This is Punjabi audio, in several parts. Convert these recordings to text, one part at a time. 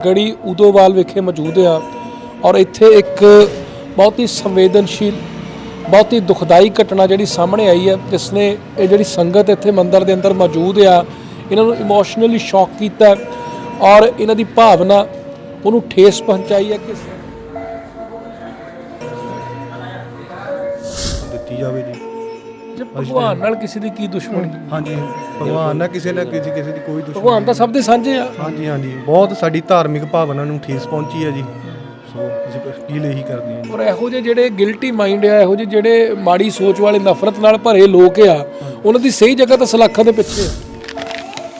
ਗੜੀ ਉਦੋਵਾਲ ਵਿਖੇ ਮੌਜੂਦ ਆ ਔਰ ਇੱਥੇ ਇੱਕ ਬਹੁਤ ਹੀ ਸੰਵੇਦਨਸ਼ੀਲ, ਬਹੁਤ ਹੀ ਦੁਖਦਾਈ ਘਟਨਾ ਜਿਹੜੀ ਸਾਹਮਣੇ ਆਈ ਹੈ ਜਿਸ ਨੇ ਇਹ ਜਿਹੜੀ ਸੰਗਤ ਇੱਥੇ ਮੰਦਰ ਦੇ ਅੰਦਰ ਮੌਜੂਦ ਆ, ਇਹਨਾਂ ਨੂੰ ਇਮੋਸ਼ਨਲੀ ਸ਼ੌਕ ਕੀਤਾ ਔਰ ਇਹਨਾਂ ਦੀ ਭਾਵਨਾ ਉਹਨੂੰ ਠੇਸ ਪਹੁੰਚਾਈ ਹੈ ਕਿ ਦਿੱਤੀ ਜਾਵੇ ਜੀ। ਜੇ ਭਗਵਾਨ ਨਾਲ ਕਿਸੇ ਦੀ ਕੀ ਦੁਸ਼ਮਣੀ? ਹਾਂਜੀ ਭਗਵਾਨ ਨਾਲ ਕਿਸੇ ਨਾਲ ਕਿਸੇ ਕਿਸੇ ਦੀ ਕੋਈ ਦੁਸ਼ਮਣੀ ਭਗਵਾਨ ਤਾਂ ਸਭ ਦੇ ਸਾਂਝੇ ਆ। ਹਾਂਜੀ ਹਾਂਜੀ। ਬਹੁਤ ਸਾਡੀ ਧਾਰਮਿਕ ਭਾਵਨਾ ਨੂੰ ਠੇਸ ਪਹੁੰਚੀ ਹੈ ਜੀ। ਸੋ ਅਸੀਂ ਅਪੀਲ ਇਹੀ ਕਰਦੇ ਹਾਂ ਔਰ ਇਹੋ ਜਿਹੇ ਜਿਹੜੇ ਗਿਲਟੀ ਮਾਈਂਡ ਆ ਇਹੋ ਜਿਹੇ ਜਿਹੜੇ ਮਾੜੀ ਸੋਚ ਵਾਲੇ ਨਫ਼ਰਤ ਨਾਲ ਭਰੇ ਲੋਕ ਆ ਉਹਨਾਂ ਦੀ ਸਹੀ ਜਗ੍ਹਾ ਤਾਂ ਸਲਾਖਾਂ ਦੇ ਪਿੱਛੇ ਆ।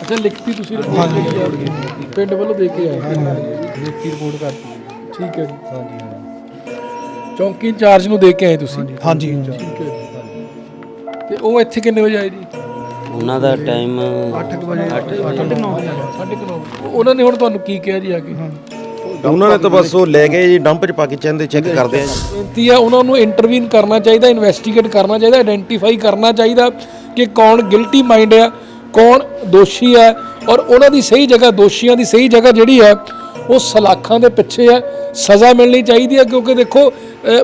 ਅੱਛਾ ਲਿਖਤੀ ਤੁਸੀਂ ਰਿਪੋਰਟ ਦੇ ਕੇ ਆਏ ਪਿੰਡ ਵੱਲੋਂ ਦੇ ਕੇ ਆਏ। ਲਿਖਤੀ ਰਿਪੋਰਟ ਕਰਤੀ। ਠੀਕ ਹੈ ਜੀ। ਹਾਂਜੀ ਹਾਂਜੀ। ਚੌਂਕੀ ਇੰਚਾਰਜ ਨੂੰ ਦੇ ਕੇ ਆਏ ਤੁਸੀਂ। ਹਾਂਜੀ ਠੀਕ ਹੈ ਤੇ ਉਹ ਇੱਥੇ ਕਿੰਨੇ ਵਜੇ ਆਏ ਜੀ? ਉਹਨਾਂ ਦਾ ਟਾਈਮ 8 ਵਜੇ 9:30 ਉਹਨਾਂ ਨੇ ਹੁਣ ਤੁਹਾਨੂੰ ਕੀ ਕਿਹਾ ਜੀ ਆ ਕੇ? ਉਹਨਾਂ ਨੇ ਤਾਂ ਬਸ ਉਹ ਲੈ ਗਏ ਜੀ ਡੰਪ 'ਚ ਪਾ ਕੇ ਚੰਦੇ ਚੈੱਕ ਕਰਦੇ ਆ। ਜੀ ਬੇਨਤੀ ਆ ਉਹਨਾਂ ਨੂੰ ਇੰਟਰਵੀਨ ਕਰਨਾ ਚਾਹੀਦਾ ਇਨਵੈਸਟੀਗੇਟ ਕਰਨਾ ਚਾਹੀਦਾ ਆਇਡੈਂਟੀਫਾਈ ਕਰਨਾ ਚਾਹੀਦਾ ਕਿ ਕੌਣ ਗਿਲਟੀ ਮਾਈਂਡ ਆ ਕੌਣ ਦੋਸ਼ੀ ਹੈ ਔਰ ਉਹਨਾਂ ਦੀ ਸਹੀ ਜਗ੍ਹਾ ਦੋਸ਼ੀਆਂ ਦੀ ਸਹੀ ਜਗ੍ਹਾ ਜਿਹੜੀ ਹੈ ਉਹ ਸਲਾਖਾਂ ਦੇ ਪਿੱਛੇ ਹੈ ਸਜ਼ਾ ਮਿਲਣੀ ਚਾਹੀਦੀ ਹੈ ਕਿਉਂਕਿ ਦੇਖੋ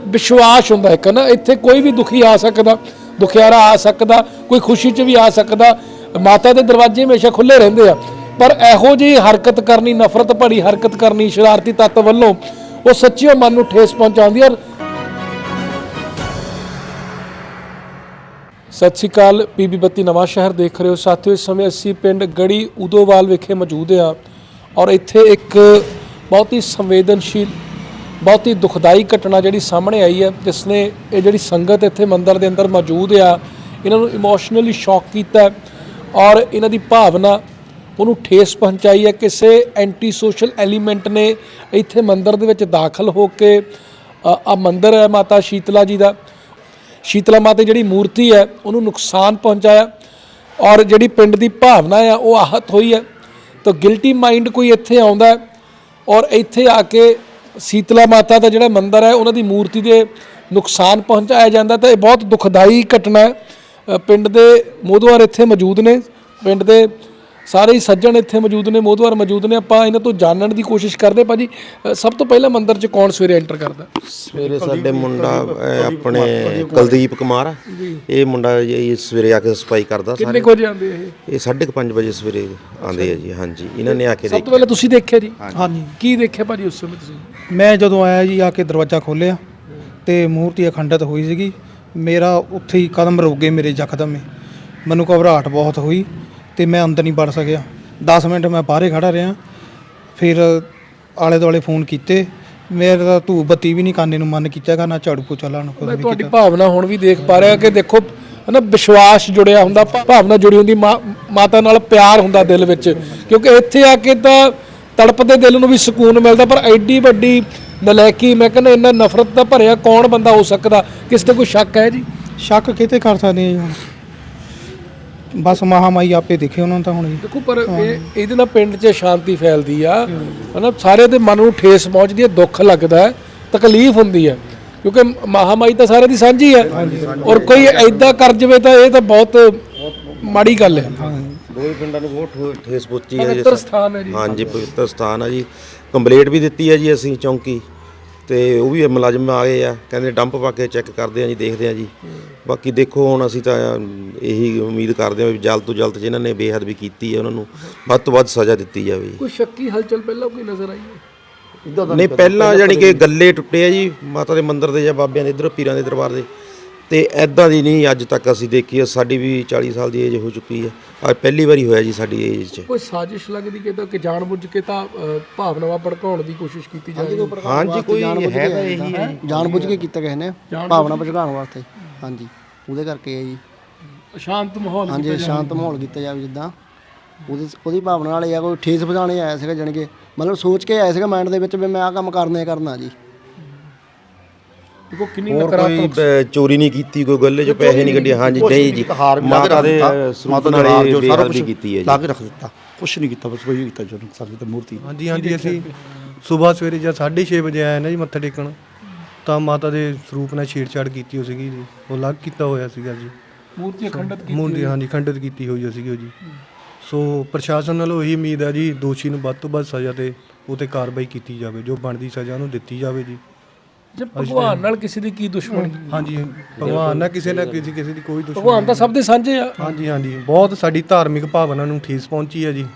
ਵਿਸ਼ਵਾਸ ਹੁੰਦਾ ਇੱਕ ਨਾ ਇੱਥੇ ਕੋਈ ਵੀ ਦੁਖੀ ਆ ਸਕਦਾ। ਦੁਖਿਆਰਾ ਆ ਸਕਦਾ, ਕੋਈ ਖੁਸ਼ੀ 'ਚ ਵੀ ਆ ਸਕਦਾ, ਮਾਤਾ ਦੇ ਦਰਵਾਜ਼ੇ ਹਮੇਸ਼ਾ ਖੁੱਲੇ ਰਹਿੰਦੇ ਆ। ਪਰ ਇਹੋ ਜਿਹੀ ਹਰਕਤ ਕਰਨੀ, ਨਫ਼ਰਤ ਭਰੀ ਹਰਕਤ ਕਰਨੀ ਸ਼ਰਾਰਤੀ ਤੱਤ ਵੱਲੋਂ, ਉਹ ਸੱਚੀ ਮਨ ਨੂੰ ਠੇਸ ਪਹੁੰਚਾਉਂਦੀ ਹੈ ਸਤਿ ਸ਼੍ਰੀ ਅਕਾਲ ਪੀਬੀ ਬੱਤੀ ਨਵਾਂ ਸ਼ਹਿਰ ਦੇਖ ਰਹੇ ਹੋ। ਸਾਥੀਓ, ਇਸ ਸਮੇਂ ਅਸੀਂ ਪਿੰਡ ਗੜੀ ਉਦੋਵਾਲ ਵਿਖੇ ਮੌਜੂਦ ਹਾਂ ਔਰ ਇੱਥੇ ਇੱਕ ਬਹੁਤ ਹੀ ਸੰਵੇਦਨਸ਼ੀਲ ਬਹੁਤ ਹੀ ਦੁਖਦਾਈ ਘਟਨਾ ਜਿਹੜੀ ਸਾਹਮਣੇ ਆਈ ਹੈ, ਜਿਸ ਨੇ ਇਹ ਜਿਹੜੀ ਸੰਗਤ ਇੱਥੇ ਮੰਦਰ ਦੇ ਅੰਦਰ ਮੌਜੂਦ ਆ, ਇਹਨਾਂ ਨੂੰ ਇਮੋਸ਼ਨਲੀ ਸ਼ੌਕ ਕੀਤਾ ਔਰ ਇਹਨਾਂ ਦੀ ਭਾਵਨਾ ਉਹਨੂੰ ਠੇਸ ਪਹੁੰਚਾਈ ਹੈ। ਕਿਸੇ ਐਂਟੀ ਸੋਸ਼ਲ ਐਲੀਮੈਂਟ ਨੇ ਇੱਥੇ ਮੰਦਰ ਦੇ ਵਿੱਚ ਦਾਖਲ ਹੋ ਕੇ ਆ ਮੰਦਰ ਹੈ ਮਾਤਾ ਸ਼ੀਤਲਾ ਜੀ ਦਾ। ਸ਼ੀਤਲਾ ਮਾਤਾ ਦੀ ਜਿਹੜੀ ਮੂਰਤੀ ਹੈ, ਉਹਨੂੰ ਨੁਕਸਾਨ ਪਹੁੰਚਾਇਆ ਔਰ ਜਿਹੜੀ ਪਿੰਡ ਦੀ ਭਾਵਨਾ ਹੈ ਉਹ ਆਹਤ ਹੋਈ ਹੈ। ਤਾਂ ਗਿਲਟੀ ਮਾਈਂਡ ਕੋਈ ਇੱਥੇ ਆਉਂਦਾ ਔਰ ਇੱਥੇ ਆ ਕੇ ਸੀਤਲਾ ਮਾਤਾ ਦਾ ਜਿਹੜਾ ਮੰਦਿਰ ਹੈ, ਉਹਨਾਂ ਦੀ ਮੂਰਤੀ ਦੇ ਨੁਕਸਾਨ ਪਹੁੰਚਾਇਆ ਜਾਂਦਾ ਤਾਂ ਇਹ ਬਹੁਤ ਦੁਖਦਾਈ ਘਟਨਾ ਹੈ। ਪਿੰਡ ਦੇ ਮੋਦਵਾਰ ਇੱਥੇ ਮੌਜੂਦ ਨੇ। ਪਿੰਡ ਦੇ ਸਾਰੇ ਹੀ ਸੱਜਣ ਇੱਥੇ ਮੌਜੂਦ ਨੇ ਮੋਦਵਾਰ ਮੌਜੂਦ ਨੇ। ਆਪਾਂ ਇਹਨਾਂ ਤੋਂ ਜਾਣਨ ਦੀ ਕੋਸ਼ਿਸ਼ ਕਰਦੇ ਭਾਜੀ। ਅ, ਸਭ ਤੋਂ ਪਹਿਲਾਂ ਮੰਦਿਰ 'ਚ ਕੌਣ ਸਵੇਰੇ ਐਂਟਰ ਕਰਦਾ? ਸਵੇਰੇ ਸਾਡੇ ਮੁੰਡਾ ਅਹ, ਆਪਣੇ ਕੁਲਦੀਪ ਕੁਮਾਰ ਆ। ਇਹ ਮੁੰਡਾ ਜੀ ਸਵੇਰੇ ਆ ਕੇ ਸਫ਼ਾਈ ਕਰਦਾ ਕਿੰਨੇ ਸਾਰੇ। ਕੁ ਵਜੇ ਆਉਂਦੇ ਇਹ? ਇਹ 5:30 ਵਜੇ ਸਵੇਰੇ ਆਉਂਦੇ ਆ ਜੀ ਹਾਂਜੀ। ਇਹਨਾਂ ਨੇ ਆ ਕੇ ਸਭ ਤੋਂ ਪਹਿਲਾਂ ਤੁਸੀਂ ਦੇਖਿਆ ਜੀ? ਹਾਂਜੀ। ਕੀ ਦੇਖਿਆ ਭਾਜੀ ਉਸ ਸਮੇਂ ਤੁਸੀਂ? ਮੈਂ ਜਦੋਂ ਆਇਆ ਜੀ ਆ ਕੇ ਦਰਵਾਜ਼ਾ ਖੋਲ੍ਹਿਆ ਤੇ ਮੂਰਤੀ ਅਖੰਡਤ ਹੋਈ ਸੀਗੀ। ਮੇਰਾ ਉੱਥੇ ਹੀ ਕਦਮ ਰੁਕ ਗਏ ਮੇਰੇ ਯਕਦਮ ਹੀ ਮੈਨੂੰ ਘਬਰਾਹਟ ਬਹੁਤ ਹੋਈ। ਤੇ ਮੈਂ ਅੰਦਰ ਨਹੀਂ ਵੜ ਸਕਿਆ। 10 ਮਿੰਟ ਮੈਂ ਬਾਹਰੇ ਖੜਾ ਰਿਹਾ। ਫਿਰ ਆਲੇ ਦੁਆਲੇ ਫੋਨ ਕੀਤੇ। ਮੇਰਾ ਤਾਂ ਧੂਪ ਬੱਤੀ ਵੀ ਨਹੀਂ ਕਾਨੇ ਨੂੰ ਮਨ ਕੀਤਾ ਨਾ ਝਾੜੂ ਪੋਚਾ ਲਾਉਣ ਕੁਝ ਮੈਂ ਤੁਹਾਡੀ ਭਾਵਨਾ ਹੁਣ ਵੀ ਦੇਖ ਪਾ ਰਿਹਾ ਕਿ ਦੇਖੋ ਹਨਾ ਵਿਸ਼ਵਾਸ ਜੁੜਿਆ ਹੁੰਦਾ ਭਾਵਨਾ ਜੁੜੀ ਹੁੰਦੀ ਮਾਤਾ ਨਾਲ ਪਿਆਰ ਹੁੰਦਾ ਦਿਲ ਵਿੱਚ। ਕਿਉਂਕਿ ਇੱਥੇ ਆ ਕੇ ਤਾਂ ਤੜਪਦੇ ਦਿਲ ਨੂੰ ਵੀ ਸਕੂਨ ਮਿਲਦਾ ਪਰ ਐਡੀ ਵੱਡੀ ਨਲਾਇਕੀ ਮੈਂ ਕਹਿੰਦਾ ਇੰਨਾ ਨਫ਼ਰਤ ਦਾ ਭਰਿਆ ਕੌਣ ਬੰਦਾ ਹੋ ਸਕਦਾ? ਕਿਸ ਤੇ ਕੋਈ ਸ਼ੱਕ ਹੈ ਜੀ? ਸ਼ੱਕ ਕਿਤੇ ਕਰ ਸਕਦੇ ਆ ਜੀ ਹੁਣ? ਬਸ ਮਹਾਮਾਈ ਆਪੇ ਦੇਖੇ ਉਹਨਾਂ ਨੂੰ ਤਾਂ ਹੁਣ ਜੀ। ਦੇਖੋ ਪਰ ਇਹ ਇਹਦੇ ਨਾਲ ਪਿੰਡ 'ਚ ਸ਼ਾਂਤੀ ਫੈਲਦੀ ਆ। ਹਨਾ ਸਾਰੇ ਦੇ ਮਨ ਨੂੰ ਠੇਸ ਪਹੁੰਚਦੀ ਹੈ ਦੁੱਖ ਲੱਗਦਾ ਹੈ ਤਕਲੀਫ ਹੁੰਦੀ ਹੈ ਕਿਉਂਕਿ ਮਹਾਮਾਈ ਤਾਂ ਸਾਰੇ ਦੀ ਸਾਂਝੀ ਹੈ ਔਰ ਕੋਈ ਐਦਾਂ ਕਰ ਜਵੇ ਤਾਂ ਇਹ ਤਾਂ ਬਹੁਤ ਮਾੜੀ ਗੱਲ ਹੈ। ਦੋਵੇਂ ਪਿੰਡਾਂ ਨੂੰ ਬਹੁਤ ਠੋ- ਠੇਸ ਪਹੁੰਚੀ ਹੈ ਜੀ। ਪਵਿੱਤਰ ਸਥਾਨ ਹੈ ਜੀ। ਹਾਂਜੀ ਪਵਿੱਤਰ ਸਥਾਨ ਆ ਜੀ। ਕੰਪਲੀਟ ਵੀ ਦਿੱਤੀ ਹੈ ਜੀ ਅਸੀਂ ਚੌਂਕੀ। ਤੇ ਉਹ ਵੀ ਮੁਲਾਜ਼ਮ ਆ ਗਏ ਆ। ਕਹਿੰਦੇ ਡੰਪ ਪਾ ਕੇ ਚੈੱਕ ਕਰਦੇ ਆ ਜੀ ਦੇਖਦੇ ਆ ਜੀ। ਬਾਕੀ ਦੇਖੋ ਹੁਣ ਅਸੀਂ ਤਾਂ ਇਹੀ ਉਮੀਦ ਕਰਦੇ ਆ ਵੀ ਜਲਦ ਤੋਂ ਜਲਦ ਜਿਨ੍ਹਾਂ ਨੇ ਬੇਹਦਬੀ ਕੀਤੀ ਹੈ ਉਹਨਾਂ ਨੂੰ ਵੱਧ ਤੋਂ ਵੱਧ ਸਜ਼ਾ ਦਿੱਤੀ ਜਾਵੇ ਕੋਈ ਸ਼ੱਕੀ ਹਲਚਲ ਪਹਿਲਾਂ ਕੋਈ ਨਜ਼ਰ ਆਈ ਹੈ? ਨਹੀਂ ਪਹਿਲਾਂ ਜਾਨੀ ਕਿ ਗੱਲੇ ਟੁੱਟੇ ਆ ਜੀ ਮਾਤਾ ਦੇ ਮੰਦਿਰ ਦੇ ਜਾਂ ਬਾਬਿਆਂ ਦੇ ਇਧਰ ਪੀਰਾਂ ਦੇ ਦਰਬਾਰ ਦੇ। ਤੇ ਐਦਾਂ ਦੀ ਨਹੀਂ ਅੱਜ ਤੱਕ ਅਸੀਂ ਦੇਖੀ ਹੈ ਸਾਡੀ ਵੀ 40 ਸਾਲ ਦੀ ਏਜ ਹੋ ਚੁੱਕੀ ਹੈ। ਅੱਜ ਪਹਿਲੀ ਵਾਰੀ ਹੋਇਆ ਜੀ ਸਾਡੀ ਏਜ 'ਚ। ਕੋਈ ਸਾਜ਼ਿਸ਼ ਲੱਗਦੀ ਕਿ ਤਾਂ ਕਿ ਜਾਣਬੁੱਝ ਕੇ ਤਾਂ ਭਾਵਨਾਵਾਂ ਭੜਕਾਉਣ ਦੀ ਕੋਸ਼ਿਸ਼ ਕੀਤੀ ਜਾ ਰਹੀ ਹੈ ਹਾਂਜੀ ਕੋਈ ਹੈ ਤਾਂ ਇਹੀ ਹੈ। ਜਾਣ ਬੁੱਝ ਕੇ ਕੀਤਾ ਕਿਸੇ ਨੇ ਭਾਵਨਾ ਭੜਕਾਉਣ ਵਾਸਤੇ। ਹਾਂਜੀ। ਉਹਦੇ ਕਰਕੇ ਹੈ ਜੀ। ਸ਼ਾਂਤ ਮਾਹੌਲ ਹਾਂਜੀ ਸ਼ਾਂਤ ਮਾਹੌਲ ਕੀਤਾ ਜਾਵੇ ਜਿੱਦਾਂ। ਉਹਦੀ ਉਹਦੀ ਭਾਵਨਾ ਨਾਲ ਇਹ ਆ ਕੋਈ ਠੇਸ ਪਹੁੰਚਾਉਣੇ ਆਇਆ ਸੀਗਾ ਜਾਣੀ ਕਿ ਮਤਲਬ ਸੋਚ ਕੇ ਆਇਆ ਸੀਗਾ ਮਾਈਂਡ ਦੇ ਵਿੱਚ ਵੀ ਮੈਂ ਆਹ ਕੰਮ ਕਰਨਾ ਹੀ ਕਰਨਾ ਜੀ। ਦੇਖੋ ਕਿੰਨੀ ਹੋਰ ਨਕਾਰਾਤਮਕ ਕੋਈ ਚੋਰੀ ਨਹੀਂ ਕੀਤੀ ਕੋਈ ਗੱਲੇ 'ਚ ਪੈਸੇ ਨਹੀਂ ਕੱਢੇ। ਹਾਂਜੀ ਨਹੀਂ ਜੀ। ਮਾਤਾ ਦੇ ਸਰੂਪ ਨਾਲ ਇਹ ਬੇਹਦਬੀ ਕੀਤੀ ਹੈ ਜੀ। ਲਾ ਕੇ ਰੱਖ ਦਿੱਤਾ। ਕੁਛ ਨਹੀਂ ਕੀਤਾ ਬਸ ਕੋਈ ਕੀਤਾ ਜੋ ਸਾਡੀ ਤਾਂ ਮੂਰਤੀ। ਹਾਂਜੀ ਹਾਂਜੀ ਅਸੀਂ ਸਵੇਰ ਸਵੇਰੇ ਜਦ 6:30 ਵਜੇ ਆਏ ਨਾ ਜੀ ਮੱਥਾ ਟੇਕਣ। ਤਾਂ ਮਾਤਾ ਦੇ ਸਰੂਪ ਨਾਲ ਛੇੜਛਾੜ ਕੀਤੀ ਹੋ ਸੀਗੀ ਜੀ। ਉਹ ਅਲੱਗ ਕੀਤਾ ਹੋਇਆ ਸੀਗਾ ਜੀ। ਮੂਰਤੀ ਅਖੰਡਤ ਕੀਤੀ ਮੂੰਦੀ ਹਾਂਜੀ ਖੰਡਿਤ ਕੀਤੀ ਹੋਈ ਸੀਗੀ ਉਹ ਜੀ। ਸੋ ਪ੍ਰਸ਼ਾਸਨ ਨਾਲੋਂ ਇਹੀ ਉਮੀਦ ਹੈ ਜੀ ਦੋਸ਼ੀ ਨੂੰ ਵੱਧ ਤੋਂ ਵੱਧ ਸਜ਼ਾ ਤੇ ਉਹ ਤੇ ਕਾਰਵਾਈ ਕੀਤੀ ਜਾਵੇ ਜੋ ਬਣਦੀ ਸਜ਼ਾ ਉਹਨੂੰ ਦਿੱਤੀ ਜਾਵੇ ਜੀ। ਜੇ ਭਗਵਾਨ ਨਾਲ ਕਿਸੇ ਦੀ ਕੀ ਦੁਸ਼ਮਣੀ? ਹਾਂਜੀ ਭਗਵਾਨ ਨਾਲ ਕਿਸੇ ਨਾ ਕਿਸੇ ਕਿਸੇ ਦੀ ਕੋਈ ਦੁਸ਼ਮਣੀ ਭਗਵਾਨ ਤਾਂ ਸਭ ਦੇ ਸਾਂਝੇ ਆ। ਹਾਂਜੀ ਹਾਂਜੀ ਬਹੁਤ ਸਾਡੀ ਧਾਰਮਿਕ ਭਾਵਨਾ ਨੂੰ ਠੇਸ ਪਹੁੰਚੀ ਹੈ ਜੀ।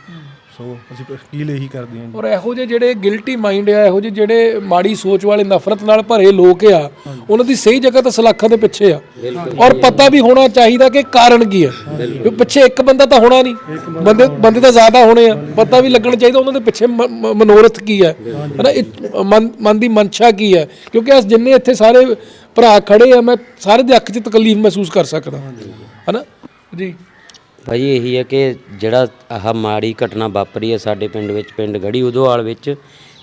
ਸੋ ਅਸੀਂ ਅਪੀਲ ਇਹੀ ਕਰਦੇ ਹਾਂ ਜੀ। ਔਰ ਇਹੋ ਜਿਹੇ ਜਿਹੜੇ ਗਿਲਟੀ ਮਾਈਂਡ ਆ ਇਹੋ ਜਿਹੇ ਜਿਹੜੇ ਮਾੜੀ ਸੋਚ ਵਾਲੇ ਨਫ਼ਰਤ ਨਾਲ ਭਰੇ ਲੋਕ ਆ ਉਹਨਾਂ ਦੀ ਸਹੀ ਜਗ੍ਹਾ ਤਾਂ ਸਲਾਖਾਂ ਦੇ ਪਿੱਛੇ ਆ। ਔਰ ਪਤਾ ਵੀ ਹੋਣਾ ਚਾਹੀਦਾ ਕਿ ਕਾਰਨ ਕੀ ਹੈ। ਕਿਉਂਕਿ ਪਿੱਛੇ ਇੱਕ ਬੰਦਾ ਤਾਂ ਹੋਣਾ ਨਹੀਂ। ਬੰਦੇ ਬੰਦੇ ਤਾਂ ਜ਼ਿਆਦਾ ਹੋਣੇ ਆ। ਪਤਾ ਵੀ ਲੱਗਣਾ ਚਾਹੀਦਾ ਉਹਨਾਂ ਦੇ ਪਿੱਛੇ ਮਨੋਰਥ ਕੀ ਹੈ। ਹਨਾ ਇਹ ਮਨ ਮਨ ਦੀ ਮਨਸ਼ਾ ਕੀ ਹੈ। ਕਿਉਂਕਿ ਅਸ ਜਿੰਨੇ ਇੱਥੇ ਸਾਰੇ ਭਰਾ ਖੜੇ ਆ ਮੈਂ ਸਾਰੇ ਦੇ ਅੱਖ 'ਚ ਤਕਲੀਫ ਮਹਿਸੂਸ ਕਰ ਸਕਦਾ। ਹਨਾ? ਜੀ। ਭਾਈ ਇਹੀ ਹੈ ਕਿ ਜਿਹੜਾ ਆਹ ਮਾੜੀ ਘਟਨਾ ਵਾਪਰੀ ਹੈ ਸਾਡੇ ਪਿੰਡ ਵਿੱਚ ਪਿੰਡ ਗੜੀ ਉਦੋਵਾਲ ਵਿੱਚ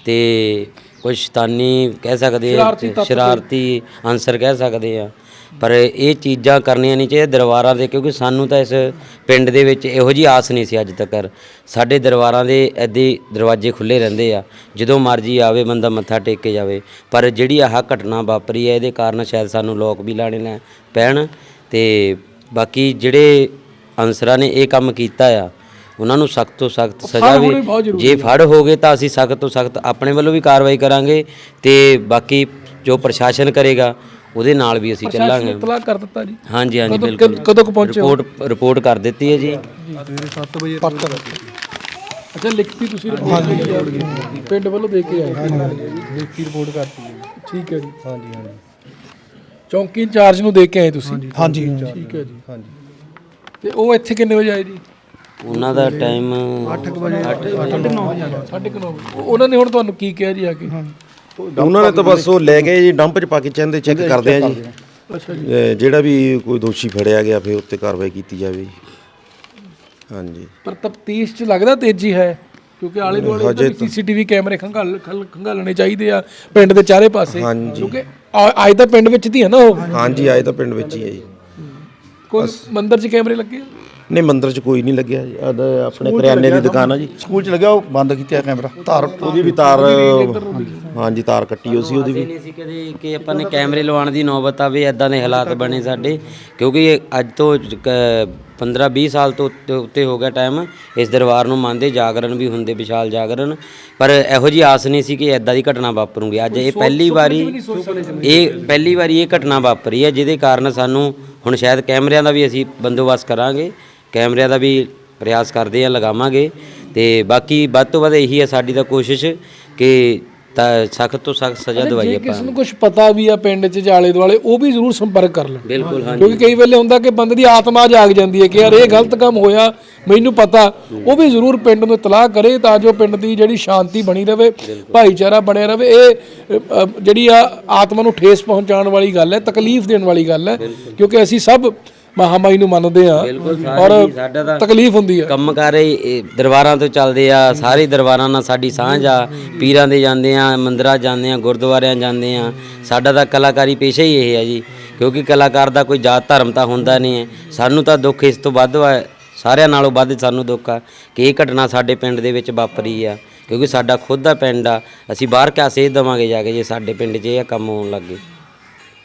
ਤੇ ਕੁਝ ਸ਼ੈਤਾਨੀ ਕਹਿ ਸਕਦੇ ਆ ਸ਼ਰਾਰਤੀ ਅਨਸਰ ਕਹਿ ਸਕਦੇ ਆ। ਪਰ ਇਹ ਚੀਜ਼ਾਂ ਕਰਨੀਆਂ ਨਹੀਂ ਚਾਹੀਦੀਆਂ ਦਰਬਾਰਾਂ ਦੇ ਕਿਉਂਕਿ ਸਾਨੂੰ ਤਾਂ ਇਸ ਪਿੰਡ ਦੇ ਵਿੱਚ ਇਹੋ ਜੀ ਆਸ ਨਹੀਂ ਸੀ ਅੱਜ ਤੱਕ। ਸਾਡੇ ਦਰਬਾਰਾਂ ਦੇ ਐਦੇ ਦਰਵਾਜ਼ੇ ਖੁੱਲੇ ਰਹਿੰਦੇ ਆ। ਜਦੋਂ ਮਰਜ਼ੀ ਆਵੇ ਬੰਦਾ ਮੱਥਾ ਟੇਕ ਕੇ ਜਾਵੇ। ਪਰ ਜਿਹੜੀ ਆਹ ਘਟਨਾ ਵਾਪਰੀ ਹੈ ਇਹਦੇ ਕਾਰਨ ਸ਼ਾਇਦ ਸਾਨੂੰ ਲੋਕ ਵੀ ਲਾਣੇ ਲੈ ਪੈਣ। ਤੇ ਬਾਕੀ ਜਿਹੜੇ ਅਨਸਰਾਂ ਨੇ ਇਹ ਕੰਮ ਕੀਤਾ ਆ। ਉਹਨਾਂ ਨੂੰ ਸਖਤ ਤੋਂ ਸਖਤ ਸਜ਼ਾ ਵੀ ਜੇ ਫੜ ਹੋ ਗਏ ਤਾਂ ਅਸੀਂ ਸਖਤ ਤੋਂ ਸਖਤ ਆਪਣੇ ਵੱਲੋਂ ਵੀ ਕਾਰਵਾਈ ਕਰਾਂਗੇ ਤੇ ਬਾਕੀ ਜੋ ਪ੍ਰਸ਼ਾਸਨ ਕਰੇਗਾ ਉਹਦੇ ਨਾਲ ਵੀ ਅਸੀਂ ਚੱਲਾਂਗੇ। ਇਤਲਾਹ ਕਰ ਦਿੱਤਾ ਜੀ। ਹਾਂਜੀ ਹਾਂਜੀ ਬਿਲਕੁਲ। ਕਦੋਂ ਕੁ ਪਹੁੰਚੇ? ਰਿਪੋਰਟ ਰਿਪੋਰਟ ਕਰ ਦਿੱਤੀ ਹੈ ਜੀ। ਸਵੇਰੇ 7 ਵਜੇ ਅੱਛਾ ਲਿਖਤੀ ਤੁਸੀਂ ਆਏ ਪਿੰਡ ਵੱਲੋਂ ਦੇ ਕੇ ਆਏ। ਲਿਖਤੀ ਰਿਪੋਰਟ ਕਰਤੀ ਹੈ ਠੀਕ ਹੈ ਜੀ। ਹਾਂਜੀ ਹਾਂਜੀ। ਚੌਂਕੀ ਇੰਚਾਰਜ ਨੂੰ ਦੇ ਕੇ ਆਏ ਤੁਸੀਂ। ਹਾਂਜੀ। ਠੀਕ ਹੈ ਜੀ। ਹਾਂਜੀ। ਤੇ ਉਹ ਇੱਥੇ ਕਿੰਨੇ ਵਜੇ ਆਏ ਜੀ? ਉਹਨਾਂ ਦਾ ਟਾਈਮ 8 ਵਜੇ। ਸਾਢੇ ਕੁ ਨੌ। ਵਜੇ। ਉਹ- ਉਹਨਾਂ ਨੇ ਹੁਣ ਤੁਹਾਨੂੰ ਕੀ ਕਿਹਾ ਜੀ ਆ ਕੇ? ਉਹਨਾਂ ਨੇ ਤਾਂ ਬਸ ਉਹ ਲੈ ਗਏ ਜੀ ਡੰਪ 'ਚ ਪਾ ਕੇ ਚੰਦੇ ਚੈੱਕ ਕਰਦੇ ਆ ਜੀ। ਜਿਹੜਾ ਵੀ ਕੋਈ ਦੋਸ਼ੀ ਫੜਿਆ ਗਿਆ ਫਿਰ ਉੱਤੇ ਕਾਰਵਾਈ ਕੀਤੀ ਜਾਵੇ ਜੀ। ਹਾਂਜੀ। ਪਰ ਤਫਤੀਸ਼ 'ਚ ਲੱਗਦਾ ਤੇਜ਼ੀ ਹੈ? ਕਿਉਂਕਿ ਆਲੇ ਦੁਆਲੇ ਸੀਸੀਟੀਵੀ ਕੈਮਰੇ ਖੰਗਾਲ ਖੰਗ- ਖੰਗਾਲਣੇ ਚਾਹੀਦੇ ਆ ਪਿੰਡ ਦੇ ਚਾਰੇ ਪਾਸੇ। ਕਿਉਂਕਿ ਅੱਜ ਤਾਂ ਪਿੰਡ ਵਿੱਚ ਦੀ ਹੈ ਨਾ ਉਹ? ਹਾਂਜੀ ਆਏ ਤਾਂ ਪਿੰਡ ਵਿੱਚ ਹੀ ਹੈ ਜੀ। ਕੋਈ ਮੰਦਿਰ 'ਚ ਕੈਮਰੇ ਲੱਗੇ? ਨਹੀਂ ਮੰਦਿਰ 'ਚ ਕੋਈ ਨਹੀਂ ਲੱਗਿਆ ਜੀ। ਆਹ ਤਾਂ ਆਪਣੇ ਕਰਿਆਨੇ ਦੀ ਦੁਕਾਨ ਆ ਜੀ। ਸਕੂਲ ਚ ਲੱਗਿਆ ਉਹ? ਬੰਦ ਕੀਤਾ ਕੈਮਰਾ। ਧਾਰ ਉਹਦੀ ਵੀ ਤਾਰ ਹਾਂਜੀ ਤਾਰ ਕੱਟੀ ਹੋ ਸੀ ਉਹਦੀ ਵੀ। ਨਹੀਂ ਸੀ ਕਦੇ ਕਿ ਆਪਾਂ ਨੇ ਕੈਮਰੇ ਲਵਾਉਣ ਦੀ ਨੌਬਤ ਆਵੇ ਐਦਾਂ ਦੇ ਹਾਲਾਤ ਬਣੇ ਸਾਡੇ। ਕਿਉਂਕਿ ਅੱਜ ਤੋਂ 15 20 ਸਾਲ ਤੋਂ ਉੱਤੇ ਉੱਤੇ ਹੋ ਗਿਆ ਟਾਈਮ ਇਸ ਦਰਬਾਰ ਨੂੰ ਮੰਨਦੇ ਜਾਗਰਣ ਵੀ ਹੁੰਦੇ ਵਿਸ਼ਾਲ ਜਾਗਰਣ। ਪਰ ਇਹੋ ਜੀ ਆਸ ਨਹੀਂ ਸੀ ਕਿ ਐਦਾਂ ਦੀ ਘਟਨਾ ਵਾਪਰੂਗੀ। ਅੱਜ ਇਹ ਪਹਿਲੀ ਵਾਰੀ ਇਹ ਪਹਿਲੀ ਵਾਰੀ ਇਹ ਘਟਨਾ ਵਾਪਰੀ ਹੈ ਜਿਹਦੇ ਕਾਰਨ ਸਾਨੂੰ ਹੁਣ ਸ਼ਾਇਦ ਕੈਮਰਿਆਂ ਦਾ ਵੀ ਅਸੀਂ ਬੰਦੋਬਸਤ ਕਰਾਂਗੇ। ਕੈਮਰਿਆਂ ਦਾ ਵੀ ਪ੍ਰਯਾਸ ਕਰਦੇ ਆ ਲਗਾਵਾਂਗੇ। ਤੇ ਬਾਕੀ ਵੱਧ ਤੋਂ ਵੱਧ ਇਹੀ ਹੈ ਸਾਡੀ ਤਾਂ ਕੋਸ਼ਿਸ਼ ਕਿ ਤਾਂ ਸਖਤ ਤੋਂ ਸਖਤ ਸਜ਼ਾ ਦਵਾਈ ਜੇ ਆਪਾਂ ਕਿਸੇ ਨੂੰ ਕੁਝ ਪਤਾ ਵੀ ਆ ਪਿੰਡ 'ਚ ਜਾਲੇ ਦੁਆਲੇ ਉਹ ਵੀ ਜ਼ਰੂਰ ਸੰਪਰਕ ਕਰ ਲੈਣ। ਬਿਲਕੁਲ ਹਾਂਜੀ। ਕਿਉਂਕਿ ਕਈ ਵੇਲੇ ਹੁੰਦਾ ਕਿ ਬੰਦੇ ਦੀ ਆਤਮਾ ਜਾਗ ਜਾਂਦੀ ਹੈ ਕਿ ਯਾਰ ਇਹ ਗਲਤ ਕੰਮ ਹੋਇਆ ਮੈਨੂੰ ਪਤਾ। ਉਹ ਵੀ ਜ਼ਰੂਰ ਪਿੰਡ ਨੂੰ ਇਤਲਾਹ ਕਰੇ ਤਾਂ ਜੋ ਪਿੰਡ ਦੀ ਜਿਹੜੀ ਸ਼ਾਂਤੀ ਬਣੀ ਰਵੇ ਭਾਈਚਾਰਾ ਬਣਿਆ ਰਵੇ। ਇਹ ਅ, ਅ, ਜਿਹੜੀ ਆ ਆਤਮਾ ਨੂੰ ਠੇਸ ਪਹੁੰਚਾਉਣ ਵਾਲੀ ਗੱਲ ਹੈ ਤਕਲੀਫ ਦੇਣ ਵਾਲੀ ਗੱਲ ਹੈ। ਕਿਉਂਕਿ ਅਸੀਂ ਸਭ ਮਹਾਮਾਈ ਨੂੰ ਮੰਨਦੇ ਆ। ਔਰ ਤਕਲੀਫ ਹੁੰਦੀ ਹੈ ਕੰਮ ਕਾਰੇ ਦਰਬਾਰਾਂ ਤੋਂ ਚੱਲਦੇ ਆ ਸਾਰੇ ਦਰਬਾਰਾਂ ਨਾਲ ਸਾਡੀ ਸਾਂਝ ਆ। ਪੀਰਾਂ ਦੇ ਜਾਂਦੇ ਆ ਮੰਦਰਾਂ ਜਾਂਦੇ ਆ ਗੁਰਦੁਆਰਿਆਂ ਜਾਂਦੇ ਆ। ਸਾਡਾ ਤਾਂ ਕਲਾਕਾਰੀ ਪੇਸ਼ਾ ਹੀ ਇਹ ਹੈ ਜੀ। ਕਿਉਂਕਿ ਕਲਾਕਾਰ ਦਾ ਕੋਈ ਜਾਤ ਧਰਮ ਤਾਂ ਹੁੰਦਾ ਨਹੀਂ ਹੈ। ਸਾਨੂੰ ਤਾਂ ਦੁੱਖ ਇਸ ਤੋਂ ਵੱਧ ਵਾ ਸਾਰਿਆਂ ਨਾਲੋਂ ਵੱਧ ਸਾਨੂੰ ਦੁੱਖ ਆ ਕਿ ਇਹ ਘਟਨਾ ਸਾਡੇ ਪਿੰਡ ਦੇ ਵਿੱਚ ਵਾਪਰੀ ਆ। ਕਿਉਂਕਿ ਸਾਡਾ ਖੁਦ ਦਾ ਪਿੰਡ ਆ। ਅਸੀਂ ਬਾਹਰ ਕਿਆ ਸੇਧ ਦੇਵਾਂਗੇ ਜਾ ਕੇ ਜੇ ਸਾਡੇ ਪਿੰਡ 'ਚ ਇਹ ਕੰਮ ਹੋਣ ਲੱਗੇ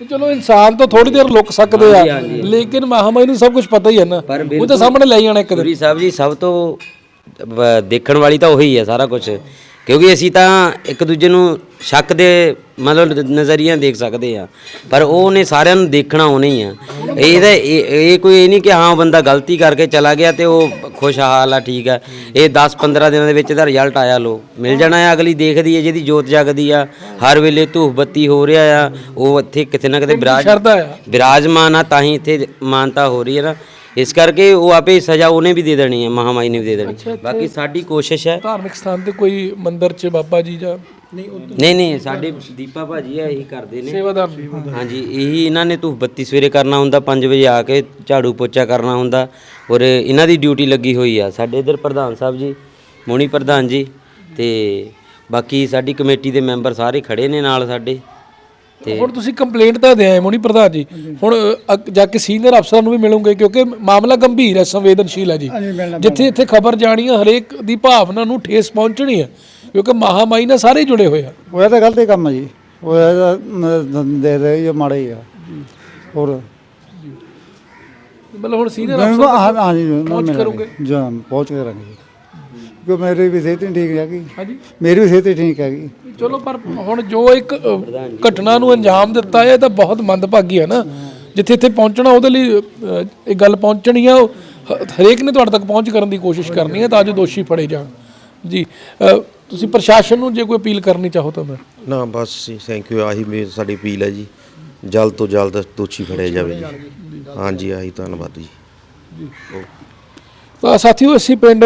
ਤੇ ਚਲੋ ਇਨਸਾਨ ਤਾਂ ਥੋੜੀ ਦੇਰ ਲੁਕ ਸਕਦੇ ਆ। ਲੇਕਿਨ ਮਹਾਮਾਈ ਨੂੰ ਸਭ ਕੁਝ ਪਤਾ ਹੀ ਹੈ ਨਾ। ਪਰ ਉਹ ਤਾਂ ਸਾਹਮਣੇ ਲੈ ਜਾਣਾ ਇੱਕ ਦਿਨ। ਗੁਰੀ ਸਾਹਿਬ ਜੀ ਸਭ ਤੋਂ ਦੇਖਣ ਵਾਲੀ ਤਾਂ ਉਹੀ ਹੈ ਸਾਰਾ ਕੁਝ ਕਿਉਂਕਿ ਅਸੀਂ ਤਾਂ ਇੱਕ ਦੂਜੇ ਨੂੰ ਸ਼ੱਕ ਦੇ ਮਤਲਬ ਨਜ਼ਰੀਆ ਦੇਖ ਸਕਦੇ ਆ। ਪਰ ਉਹਨੇ ਸਾਰਿਆਂ ਨੂੰ ਦੇਖਣਾ ਉਹਨੇ ਹੀ ਆ। ਇਹਦਾ ਇਹ ਇਹ ਕੋਈ ਇਹ ਨਹੀਂ ਕਿ ਹਾਂ ਉਹ ਬੰਦਾ ਗਲਤੀ ਕਰਕੇ ਚਲਾ ਗਿਆ ਤੇ ਉਹ ਖੁਸ਼ਹਾਲ ਆ ਠੀਕ ਆ। ਇਹ 10 15 ਦਿਨਾਂ ਦੇ ਵਿੱਚ ਇਹਦਾ ਰਿਜ਼ਲਟ ਆਇਆ ਲੋ ਮਿਲ ਜਾਣਾ ਹੈ ਅਗਲੀ ਦੇਖਦੀ ਹੈ ਜਿਹਦੀ ਜੋਤ ਜਗਦੀ ਆ। ਹਰ ਵੇਲੇ ਧੂਫ ਬੱਤੀ ਹੋ ਰਿਹਾ ਆ। ਉਹ ਇੱਥੇ ਕਿਤੇ ਨਾ ਕਿਤੇ ਵਿਰਾਜ ਸ਼ਰਧਾ ਆ। ਵਿਰਾਜਮਾਨ ਆ ਤਾਂ ਹੀ ਇੱਥੇ ਮਾਨਤਾ ਹੋ ਰਹੀ ਹੈ ਨਾ। ਇਸ ਕਰਕੇ ਉਹ ਆਪੇ ਸਜ਼ਾ ਉਹਨੇ ਵੀ ਦੇ ਦੇਣੀ ਹੈ ਮਹਾਮਾਈ ਨੇ ਵੀ ਦੇ ਦੇਣੀ। ਬਾਕੀ ਸਾਡੀ ਕੋਸ਼ਿਸ਼ ਹੈ। ਧਾਰਮਿਕ ਸਥਾਨ ਤੇ ਕੋਈ ਮੰਦਿਰ 'ਚ ਬਾਬਾ ਜੀ ਜਾਂ ਨਹੀਂ ਨਹੀਂ ਸਾਡੇ ਦੀਪਾ ਭਾਜੀ ਆ ਇਹੀ ਕਰਦੇ ਨੇ। ਸੇਵਾਦਾਰ ਹਾਂਜੀ ਇਹੀ ਇਹਨਾਂ ਨੇ ਧੂਫ ਬੱਤੀ ਸਵੇਰੇ ਕਰਨਾ ਹੁੰਦਾ 5 ਵਜੇ ਆ ਕੇ ਝਾੜੂ ਪੋਚਾ ਕਰਨਾ ਹੁੰਦਾ ਔਰ ਇਹਨਾਂ ਦੀ ਡਿਊਟੀ ਲੱਗੀ ਹੋਈ ਆ। ਸਾਡੇ ਇਧਰ ਪ੍ਰਧਾਨ ਸਾਹਿਬ ਜੀ ਮੋਣੀ ਪ੍ਰਧਾਨ ਜੀ ਤੇ ਬਾਕੀ ਸਾਡੀ ਕਮੇਟੀ ਦੇ ਮੈਂਬਰ ਸਾਰੇ ਖੜੇ ਨੇ ਨਾਲ ਸਾਡੇ। ਤੇ ਹੁਣ ਤੁਸੀਂ ਕੰਪਲੇਂਟ ਤਾਂ ਦੇ ਆਏ ਮੋਨੀ ਪ੍ਰਧਾਨ ਜੀ। ਹੁਣ ਅ, ਜਾ ਕੇ ਸੀਨੀਅਰ ਅਫਸਰਾਂ ਨੂੰ ਵੀ ਮਿਲੂਗੇ ਕਿਉਂਕਿ ਮਾਮਲਾ ਗੰਭੀਰ ਹੈ ਸੰਵੇਦਨਸ਼ੀਲ ਹੈ ਜੀ। ਜਿੱਥੇ ਇੱਥੇ ਖਬਰ ਜਾਣੀ ਹੈ ਹਰੇਕ ਦੀ ਭਾਵਨਾ ਨੂੰ ਠੇਸ ਪਹੁੰਚਣੀ ਹੈ ਕਿਉਂਕਿ ਮਹਾਮਾਈ ਨਾਲ ਸਾਰੇ ਜੁੜੇ ਹੋਏ ਆ। ਉਹ ਤਾਂ ਗਲਤ ਹੀ ਕੰਮ ਹੈ ਜੀ। ਉਹ ਦੇ ਦੇ ਇਹ ਮਾੜਾ ਹੀ ਆ। ਹੋਰ? ਮਤਲਬ ਹੁਣ ਸੀਨੀਅਰ ਅਫਸਰ ਹਾਂ ਜੀ ਪਹੁੰਚ ਕਰੋਗੇ? ਜਾਂ ਪਹੁੰਚ ਕਰਾਂਗੇ ਜੀ। ਕਿ ਮੇਰੀ ਵੀ ਸਿਹਤ ਨਹੀਂ ਠੀਕ ਹੈਗੀ। ਹਾਂਜੀ। ਮੇਰੀ ਵੀ ਸਿਹਤ ਠੀਕ ਹੈਗੀ। ਚਲੋ ਪਰ ਹੁਣ ਜੋ ਇੱਕ ਅ, ਘਟਨਾ ਨੂੰ ਅੰਜਾਮ ਦਿੱਤਾ ਹੈ ਇਹ ਤਾਂ ਬਹੁਤ ਮੰਦਭਾਗੀ ਹੈ ਨਾ। ਜਿੱਥੇ ਇੱਥੇ ਪਹੁੰਚਣਾ ਉਹਦੇ ਲਈ ਅ, ਇਹ ਗੱਲ ਪਹੁੰਚਣੀ ਆ ਉਹ ਹ- ਹਰੇਕ ਨੇ ਤੁਹਾਡੇ ਤੱਕ ਪਹੁੰਚ ਕਰਨ ਦੀ ਕੋਸ਼ਿਸ਼ ਕਰਨੀ ਹੈ ਤਾਂ ਜੋ ਦੋਸ਼ੀ ਫੜੇ ਜਾਣ। ਜੀ ਅ, ਤੁਸੀਂ ਪ੍ਰਸ਼ਾਸਨ ਨੂੰ ਜੇ ਕੋਈ ਅਪੀਲ ਕਰਨੀ ਚਾਹੋ ਤਾਂ ਮੈਂ। ਨਾ ਬਸ ਜੀ ਥੈਂਕ ਯੂ ਆਹੀ ਮੇਰੀ ਸਾਡੀ ਅਪੀਲ ਹੈ ਜੀ। ਜਲਦ ਤੋਂ ਜਲਦ ਦੋਸ਼ੀ ਫੜਿਆ ਜਾਵੇ ਜੀ। ਹਾਂਜੀ ਆਹੀ ਧੰਨਵਾਦ ਜੀ। ਤਾਂ ਸਾਥੀਓ, ਅਸੀਂ ਪਿੰਡ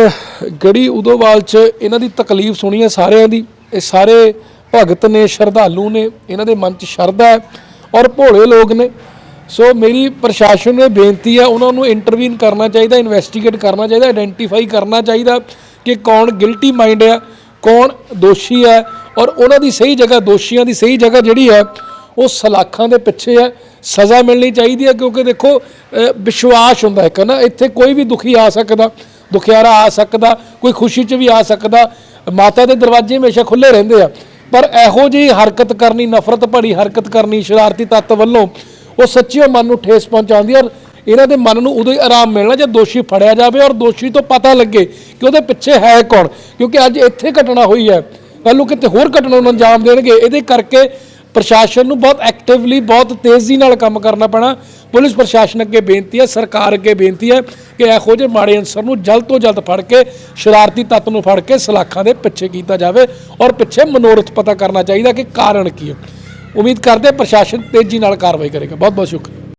ਗੜੀ ਉਦੋਵਾਲ ਚ ਇਹਨਾਂ ਦੀ ਤਕਲੀਫ ਸੁਣੀ ਹੈ ਸਾਰਿਆਂ ਦੀ। ਇਹ ਸਾਰੇ ਭਗਤ ਨੇ, ਸ਼ਰਧਾਲੂ ਨੇ, ਇਹਨਾਂ ਦੇ ਮਨ ਚ ਸ਼ਰਧਾ ਹੈ ਔਰ ਭੋਲੇ ਲੋਕ ਨੇ। ਸੋ ਮੇਰੀ ਪ੍ਰਸ਼ਾਸਨ ਨੂੰ ਬੇਨਤੀ ਹੈ, ਉਹਨਾਂ ਨੂੰ ਇੰਟਰਵੀਨ ਕਰਨਾ ਚਾਹੀਦਾ ਇਨਵੈਸਟੀਗੇਟ ਕਰਨਾ ਚਾਹੀਦਾ ਆਇਡੈਂਟੀਫਾਈ ਕਰਨਾ ਚਾਹੀਦਾ ਕਿ ਕੌਣ ਗਿਲਟੀ ਮਾਈਂਡ ਹੈ, ਕੌਣ ਦੋਸ਼ੀ ਹੈ ਔਰ ਉਹਨਾਂ ਦੀ ਸਹੀ ਜਗ੍ਹਾ, ਦੋਸ਼ੀਆਂ ਦੀ ਸਹੀ ਜਗ੍ਹਾ ਜਿਹੜੀ ਹੈ, ਉਹ ਸਲਾਖਾਂ ਦੇ ਪਿੱਛੇ ਹੈ। ਸਜ਼ਾ ਮਿਲਣੀ ਚਾਹੀਦੀ ਹੈ ਕਿਉਂਕਿ ਦੇਖੋ ਵਿਸ਼ਵਾਸ ਹੁੰਦਾ ਇੱਕ ਨਾ, ਇੱਥੇ ਕੋਈ ਵੀ ਦੁਖੀ ਆ ਸਕਦਾ, ਦੁਖਿਆਰਾ ਆ ਸਕਦਾ, ਕੋਈ ਖੁਸ਼ੀ 'ਚ ਵੀ ਆ ਸਕਦਾ, ਮਾਤਾ ਦੇ ਦਰਵਾਜ਼ੇ ਹਮੇਸ਼ਾ ਖੁੱਲੇ ਰਹਿੰਦੇ ਆ। ਪਰ ਇਹੋ ਜਿਹੀ ਹਰਕਤ ਕਰਨੀ, ਨਫ਼ਰਤ ਭਰੀ ਹਰਕਤ ਕਰਨੀ, ਸ਼ਰਾਰਤੀ ਤੱਤ ਵੱਲੋਂ, ਉਹ ਸੱਚੀਓ ਮਨ ਨੂੰ ਠੇਸ ਪਹੁੰਚਾਉਂਦੀ ਹੈ ਔਰ ਇਹਨਾਂ ਦੇ ਮਨ ਨੂੰ ਉਦੋਂ ਹੀ ਆਰਾਮ ਮਿਲਣਾ ਜੇ ਦੋਸ਼ੀ ਫੜਿਆ ਜਾਵੇ ਔਰ ਦੋਸ਼ੀ ਤੋਂ ਪਤਾ ਲੱਗੇ ਕਿ ਉਹਦੇ ਪਿੱਛੇ ਹੈ ਕੌਣ। ਕਿਉਂਕਿ ਅੱਜ ਇੱਥੇ ਘਟਨਾ ਹੋਈ ਹੈ। ਕੱਲ੍ਹ ਨੂੰ ਕਿਤੇ ਹੋਰ ਘਟਨਾ ਨੂੰ ਅੰਜਾਮ ਦੇਣਗੇ। ਇਹਦੇ ਕਰਕੇ ਪ੍ਰਸ਼ਾਸਨ ਨੂੰ ਬਹੁਤ ਐਕਟਿਵਲੀ ਬਹੁਤ ਤੇਜ਼ੀ ਨਾਲ ਕੰਮ ਕਰਨਾ ਪੈਣਾ। ਪੁਲਿਸ ਪ੍ਰਸ਼ਾਸਨ ਅੱਗੇ ਬੇਨਤੀ ਹੈ, ਸਰਕਾਰ ਅੱਗੇ ਬੇਨਤੀ ਹੈ ਕਿ ਇਹੋ ਜਿਹੇ ਮਾੜੇ ਅਨਸਰ ਨੂੰ ਜਲਦ ਤੋਂ ਜਲਦ ਫੜ ਕੇ, ਸ਼ਰਾਰਤੀ ਤੱਤ ਨੂੰ ਫੜ ਕੇ ਸਲਾਖਾਂ ਦੇ ਪਿੱਛੇ ਕੀਤਾ ਜਾਵੇ ਔਰ ਪਿੱਛੇ ਮਨੋਰਥ ਪਤਾ ਕਰਨਾ ਚਾਹੀਦਾ ਕਿ ਕਾਰਨ ਕੀ ਹੈ। ਉਮੀਦ ਕਰਦੇ ਪ੍ਰਸ਼ਾਸਨ ਤੇਜ਼ੀ ਨਾਲ ਕਾਰਵਾਈ ਕਰੇਗਾ। ਬਹੁਤ ਬਹੁਤ ਸ਼ੁਕਰੀਆ।